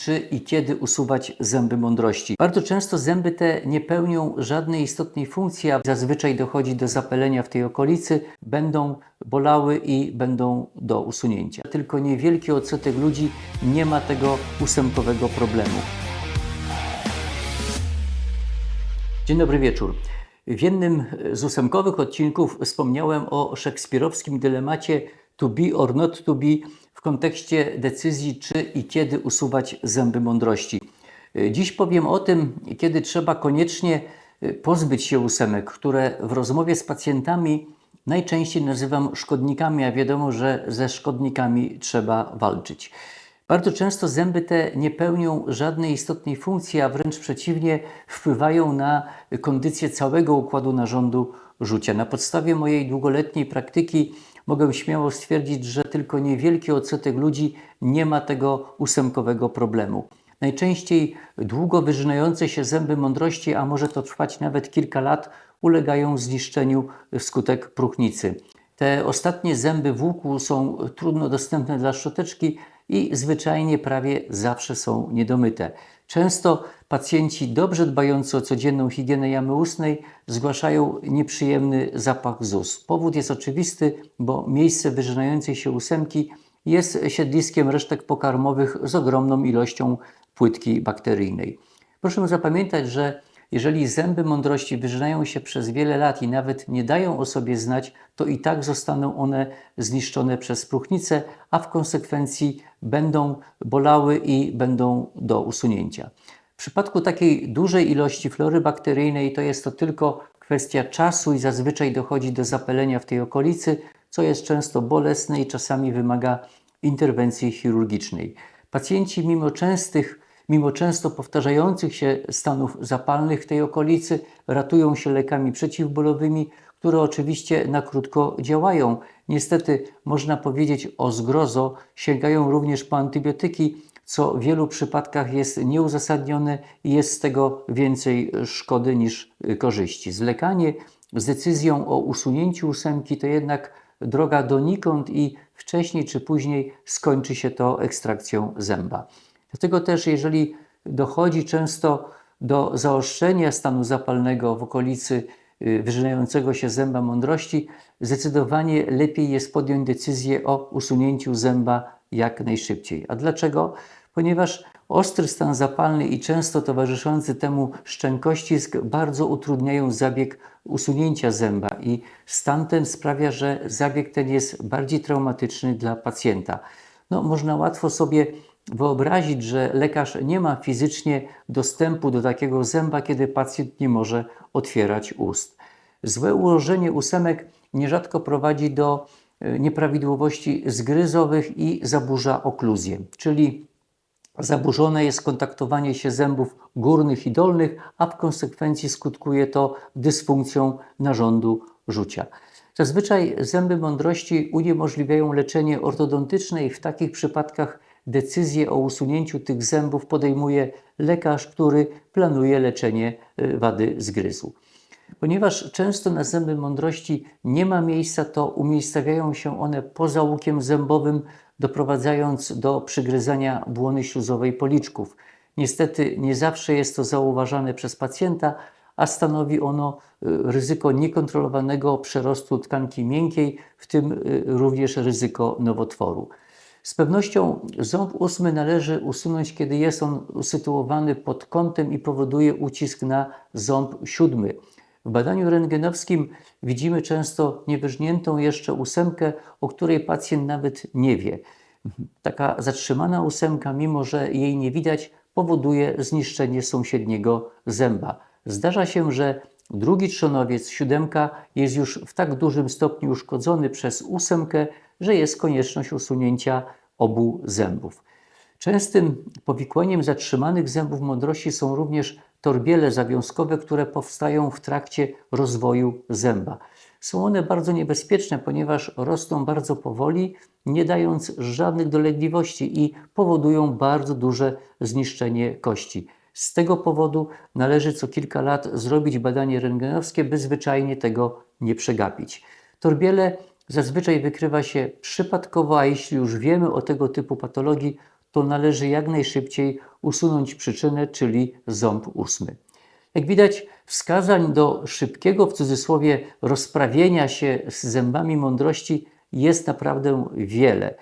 czy i kiedy usuwać zęby mądrości. Bardzo często zęby te nie pełnią żadnej istotnej funkcji, a zazwyczaj dochodzi do zapalenia w tej okolicy, będą bolały i będą do usunięcia. Tylko niewielki odsetek ludzi nie ma tego ósemkowego problemu. Dzień dobry wieczór. W jednym z ósemkowych odcinków wspomniałem o szekspirowskim dylemacie to be or not to be w kontekście decyzji, czy i kiedy usuwać zęby mądrości. Dziś powiem o tym, kiedy trzeba koniecznie pozbyć się ósemek, które w rozmowie z pacjentami najczęściej nazywam szkodnikami, a wiadomo, że ze szkodnikami trzeba walczyć. Bardzo często zęby te nie pełnią żadnej istotnej funkcji, a wręcz przeciwnie, wpływają na kondycję całego układu narządu rzucia. Na podstawie mojej długoletniej praktyki mogę śmiało stwierdzić, że tylko niewielki odsetek ludzi nie ma tego ósemkowego problemu. Najczęściej długo wyżynające się zęby mądrości, a może to trwać nawet kilka lat, ulegają zniszczeniu wskutek próchnicy. Te ostatnie zęby w łuku są trudno dostępne dla szczoteczki i zwyczajnie prawie zawsze są niedomyte. Często pacjenci dobrze dbający o codzienną higienę jamy ustnej zgłaszają nieprzyjemny zapach z ust. Powód jest oczywisty, bo miejsce wyżynającej się ósemki jest siedliskiem resztek pokarmowych z ogromną ilością płytki bakteryjnej. Proszę zapamiętać, że jeżeli zęby mądrości wyżynają się przez wiele lat i nawet nie dają o sobie znać, to i tak zostaną one zniszczone przez próchnicę, a w konsekwencji będą bolały i będą do usunięcia. W przypadku takiej dużej ilości flory bakteryjnej to jest to tylko kwestia czasu i zazwyczaj dochodzi do zapalenia w tej okolicy, co jest często bolesne i czasami wymaga interwencji chirurgicznej. Pacjenci mimo częstych mimo często powtarzających się stanów zapalnych w tej okolicy, ratują się lekami przeciwbólowymi, które oczywiście na krótko działają. Niestety można powiedzieć o zgrozo, sięgają również po antybiotyki, co w wielu przypadkach jest nieuzasadnione i jest z tego więcej szkody niż korzyści. Zlekanie z decyzją o usunięciu ósemki to jednak droga donikąd i wcześniej czy później skończy się to ekstrakcją zęba. Dlatego też, jeżeli dochodzi często do zaostrzenia stanu zapalnego w okolicy y, wyżynającego się zęba mądrości, zdecydowanie lepiej jest podjąć decyzję o usunięciu zęba jak najszybciej. A dlaczego? Ponieważ ostry stan zapalny i często towarzyszący temu szczękościsk bardzo utrudniają zabieg usunięcia zęba i stan ten sprawia, że zabieg ten jest bardziej traumatyczny dla pacjenta. No, można łatwo sobie wyobrazić, że lekarz nie ma fizycznie dostępu do takiego zęba, kiedy pacjent nie może otwierać ust. Złe ułożenie ósemek nierzadko prowadzi do e, nieprawidłowości zgryzowych i zaburza okluzję, czyli zaburzone jest kontaktowanie się zębów górnych i dolnych, a w konsekwencji skutkuje to dysfunkcją narządu rzucia. Zazwyczaj zęby mądrości uniemożliwiają leczenie ortodontyczne i w takich przypadkach decyzję o usunięciu tych zębów podejmuje lekarz, który planuje leczenie e, wady zgryzu. Ponieważ często na zęby mądrości nie ma miejsca, to umiejscawiają się one poza łukiem zębowym, doprowadzając do przygryzania błony śluzowej policzków. Niestety nie zawsze jest to zauważane przez pacjenta, a stanowi ono e, ryzyko niekontrolowanego przerostu tkanki miękkiej, w tym e, również ryzyko nowotworu. Z pewnością ząb ósmy należy usunąć, kiedy jest on usytuowany pod kątem i powoduje ucisk na ząb siódmy. W badaniu rentgenowskim widzimy często niewyżniętą jeszcze ósemkę, o której pacjent nawet nie wie. Taka zatrzymana ósemka, mimo że jej nie widać, powoduje zniszczenie sąsiedniego zęba. Zdarza się, że drugi trzonowiec, siódemka, jest już w tak dużym stopniu uszkodzony przez ósemkę, że jest konieczność usunięcia obu zębów. Częstym powikłaniem zatrzymanych zębów mądrości są również torbiele zawiązkowe, które powstają w trakcie rozwoju zęba. Są one bardzo niebezpieczne, ponieważ rosną bardzo powoli, nie dając żadnych dolegliwości i powodują bardzo duże zniszczenie kości. Z tego powodu należy co kilka lat zrobić badanie rentgenowskie, by zwyczajnie tego nie przegapić. Torbiele zazwyczaj wykrywa się przypadkowo, a jeśli już wiemy o tego typu patologii, to należy jak najszybciej usunąć przyczynę, czyli ząb ósmy. Jak widać, wskazań do szybkiego, w cudzysłowie, rozprawienia się z zębami mądrości jest naprawdę wiele.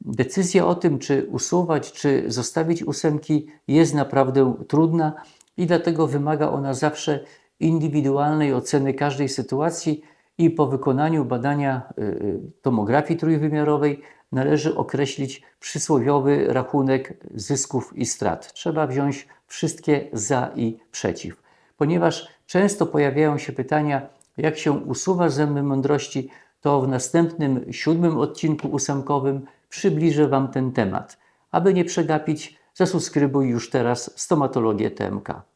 Decyzja o tym, czy usuwać, czy zostawić ósemki, jest naprawdę trudna i dlatego wymaga ona zawsze indywidualnej oceny każdej sytuacji i po wykonaniu badania y, y, tomografii trójwymiarowej należy określić przysłowiowy rachunek zysków i strat. Trzeba wziąć wszystkie za i przeciw, ponieważ często pojawiają się pytania, jak się usuwa zęby mądrości, to w następnym siódmym odcinku ósemkowym przybliżę Wam ten temat. Aby nie przegapić, zasubskrybuj już teraz stomatologię TMK.